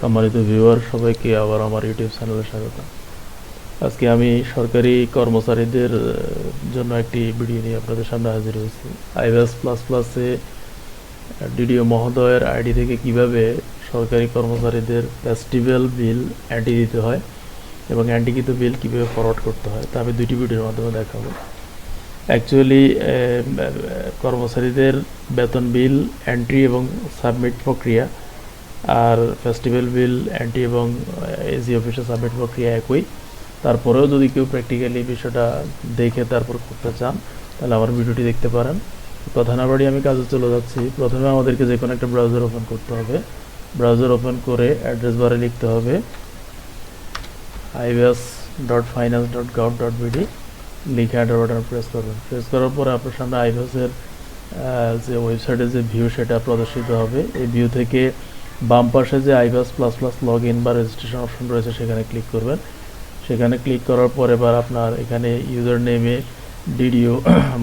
সম্মানিত ভিউয়ার, সবাইকে আবার আমার ইউটিউব চ্যানেলে স্বাগত। আজকে আমি সরকারি কর্মচারীদের জন্য একটি ভিডিও নিয়ে আপনাদের সামনে হাজির হয়েছি। আইভাস প্লাস প্লাসে ডিডিও মহোদয়ের আইডি থেকে কীভাবে সরকারি কর্মচারীদের ফেস্টিভ্যাল বিল অ্যান্টি দিতে হয় এবং অ্যান্টিকৃত বিল কীভাবে ফরওয়ার্ড করতে হয়, তা আমি দুইটি ভিডিওর মাধ্যমে দেখাবো। অ্যাকচুয়ালি কর্মচারীদের বেতন বিল এন্ট্রি এবং সাবমিট প্রক্রিয়া আর ফেস্টিভ্যাল বিল অ্যান্টি এবং এজি অফিসে সাবমিট প্রক্রিয়া একই। তারপরেও যদি কেউ প্র্যাকটিক্যালি বিষয়টা দেখে তারপর করতে চান, তাহলে আমার ভিডিওটি দেখতে পারেন। কথা না বাড়ি আমি কাজে চলে যাচ্ছি। প্রথমে আমাদেরকে যে কোনো একটা ব্রাউজার ওপেন করতে হবে। ব্রাউজার ওপেন করে অ্যাড্রেস বারে লিখতে হবে IBS dot finance dot gov dot BD লিখে অ্যাডার বাটন প্রেস করবেন। প্রেস করার পরে আপনার সামনে আইভিএসের যে ওয়েবসাইটে যে ভিউ সেটা প্রদর্শিত হবে। এই ভিউ থেকে বাম পাশে যে IVS plus plus log in বা রেজিস্ট্রেশন অপশন রয়েছে, সেখানে ক্লিক করবেন। সেখানে ক্লিক করার পর এবার আপনার এখানে ইউজার নেমে ডিডিও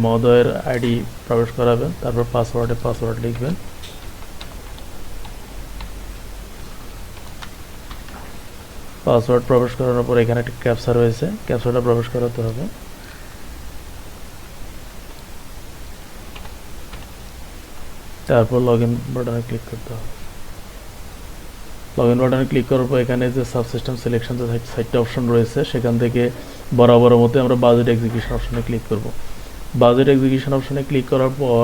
মহোদয়ের আইডি প্রবেশ করাবেন তারপর পাসওয়ার্ডে পাসওয়ার্ড লিখবেন। পাসওয়ার্ড প্রবেশ করানোর পর এখানে একটা ক্যাপসা রয়েছে। ক্যাপসাটা প্রবেশ করাতে হবে। তারপর লগ ইন বাটনে ক্লিক করতে হবে। লগ ইন বাটনে ক্লিক করার পর এখানে যে সাবসিস্টেম সিলেকশন যে সাইটটা অপশন রয়েছে, সেখান থেকে বরাবর মতো আমরা বাজেট এক্সিকিউশন অপশনে ক্লিক করব। বাজেট এক্সিকিউশন অপশনে ক্লিক করার পর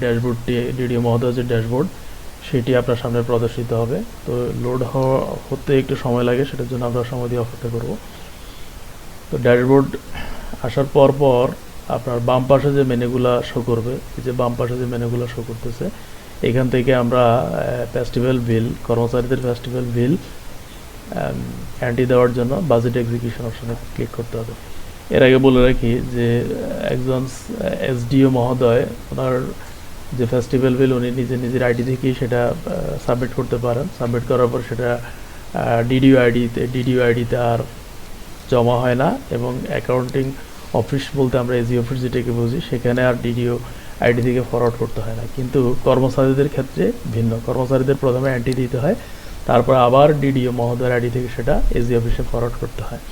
ড্যাশবোর্ডটি ডিডিও মহোদয় যে ড্যাশবোর্ড সেটি আপনার সামনে প্রদর্শিত হবে। তো লোড হওয়া হতে একটু সময় লাগে, সেটার জন্য আমরা সময় দিয়ে অপেক্ষা করব। তো ড্যাশবোর্ড আসার পর পর আপনার বাম পাশে যে মেনুগুলা শো করবে, এই যে বাম পাশে যে মেনুগুলো শো করতেছে এখান থেকে আমরা ফেস্টিভ্যাল বিল কর্মচারীদের ফেস্টিভ্যাল বিল অ্যান্টি দেওয়ার জন্য বাজেট এক্সিকিউশন অপশনে ক্লিক করতে হবে। এর আগে বলে রাখি যে একজন এসডিও মহোদয়, ওনার যে ফেস্টিভ্যাল বিল উনি নিজে নিজের আইডি থেকেই সেটা সাবমিট করতে পারেন। সাবমিট করার পর সেটা ডিডিও আইডিতে ডিডিও আইডিতে আর জমা হয় না এবং অ্যাকাউন্টিং অফিস বলতে আমরা এজি অফিস যেটাকে বুঝি, সেখানে আর ডিডিও আইডি থেকে ফরওয়ার্ড করতে হয় না। কিন্তু কর্মচারীদের ক্ষেত্রে ভিন্ন। কর্মচারীদের প্রথমে অ্যান্টি দিতে হয়, তারপর আবার ডিডিও মহোদয়ের আইডি থেকে সেটা এজি অফিসে ফরওয়ার্ড করতে হয়।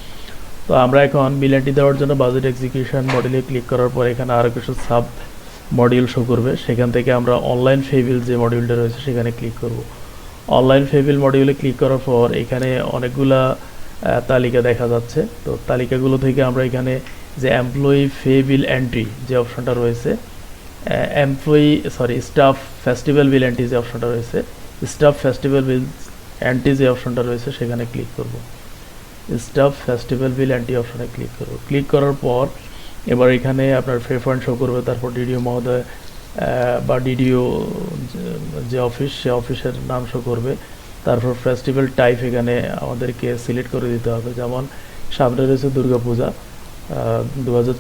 তো আমরা এখন বিল অ্যান্টি দেওয়ার জন্য বাজেট এক্সিকিউশন মডেলে ক্লিক করার পর এখানে আরও কিছু সাব মডিউল শো করবে। সেখান থেকে আমরা অনলাইন ফেবিল যে মডিউলটা রয়েছে সেখানে ক্লিক করব। অনলাইন ফেবিল মডিউলে ক্লিক করার পর এখানে অনেকগুলা তালিকা দেখা যাচ্ছে। তো তালিকাগুলো থেকে আমরা এখানে যে এমপ্লয়ি ফে বিল এন্ট্রি যে অপশনটা রয়েছে employee sorry staff festival bill entry যে অপশনটা রয়েছে স্টাফ ফেস্টিভ্যাল বিল অ্যান্টি যে অপশনটা রয়েছে, সেখানে ক্লিক করব। স্টাফ ফেস্টিভ্যাল বিল অ্যান্টি অপশনে ক্লিক করব। ক্লিক করার পর এবার এখানে আপনার ফে ফান্ড শো করবে, তারপর ডিডিও মহোদয় বা ডিডিও যে অফিস সে অফিসের নাম শো করবে। তারপর ফেস্টিভ্যাল টাইপ এখানে আমাদেরকে সিলেক্ট করে দিতে হবে। যেমন সামনে রয়েছে দুর্গাপূজা। দু হাজার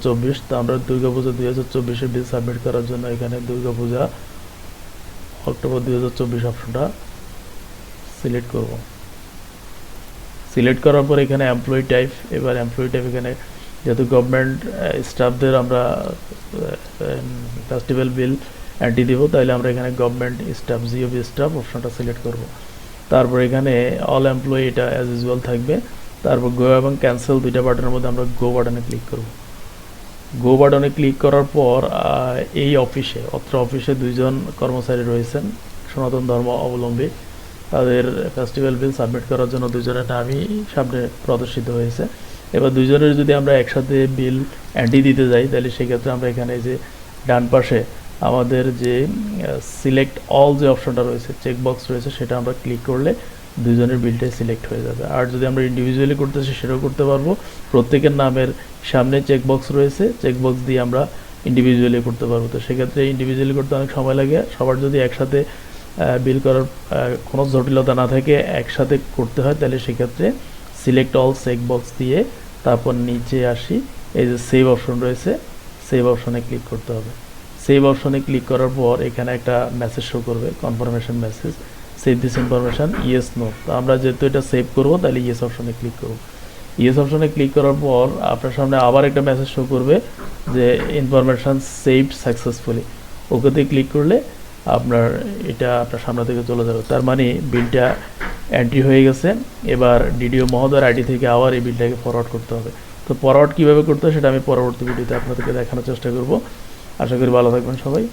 দুই সাবমিট করার জন্য এখানে অক্টোবর দুই হাজার চব্বিশ অপশনটা সিলেক্ট করব। সিলেক্ট করার পর এখানে এমপ্লয়ি টাইপ এবার এমপ্লয়ি টাইপ এখানে যেহেতু গভর্নমেন্ট স্টাফদের আমরা ফেস্টিভ্যাল বিল অ্যান্টি দিব তাহলে আমরা এখানে গভর্নমেন্ট স্টাফ জিওবি স্টাফ অপশনটা সিলেক্ট করব। তারপর এখানে অল এমপ্লয়ি এটা অ্যাজ ইউজুয়াল থাকবে। তারপর গো এবং ক্যান্সেল দুইটা বাটনের মধ্যে আমরা গো বাটনে ক্লিক করব। গো বাটনে ক্লিক করার পর এই অফিসে অত্র অফিসে দুইজন কর্মচারী রয়েছেন, সনাতন ধর্ম অবলম্বী। তাদের ফেস্টিভ্যাল বিল সাবমিট করার জন্য দুজনের নামই সামনে প্রদর্শিত হয়েছে। এবার দুজনের যদি আমরা একসাথে বিল অ্যান্টি দিতে যাই, তাহলে সেক্ষেত্রে আমরা এখানে যে ডান পাশে আমাদের যে সিলেক্ট অল যে অপশনটা রয়েছে চেক বক্স রয়েছে, সেটা আমরা ক্লিক করলে দুজনের বিলটাই সিলেক্ট হয়ে যাবে। আর যদি আমরা ইন্ডিভিজুয়ালি করতে চাই সেটাও করতে পারব। প্রত্যেকের নামের সামনে চেক বক্স রয়েছে। চেক বক্স দিয়ে আমরা ইন্ডিভিজুয়ালি করতে পারব। তো সেক্ষেত্রে ইন্ডিভিজুয়ালি করতে অনেক সময় লাগে। সবার যদি একসাথে বিল করার কোনো জটিলতা না থাকে, একসাথে করতে হয়, তাহলে সেক্ষেত্রে সিলেক্ট অল চেক বক্স দিয়ে তারপর নিচে আসি। এই যে সেভ অপশন রয়েছে সেভ অপশনে ক্লিক করতে হবে। সেভ অপশনে ক্লিক করার পর এখানে একটা মেসেজ শো করবে confirmation message save this information yes no তো আমরা যেহেতু এটা সেভ করব, তাহলে ইয়েস অপশনে ক্লিক করব। ইয়েস অপশনে ক্লিক করার পর আপনার সামনে আবার একটা মেসেজ শো করবে যে ইনফরমেশন সেভড সাকসেসফুলি ওকেতে ক্লিক করলে আপনার এটা আপনার সামনে থেকে চলে যাবে। তার মানে বিলটা এন্ট্রি হয়ে গেছে। এবার ডিডিও মহোদয়ের আইডি থেকে আবার এই বিলটাকে ফরওয়ার্ড করতে হবে। তো ফরওয়ার্ড কীভাবে করতে হয় সেটা আমি পরবর্তী ভিডিওতে আপনাদেরকে দেখানোর চেষ্টা করব। আশা করি ভালো থাকবেন সবাই।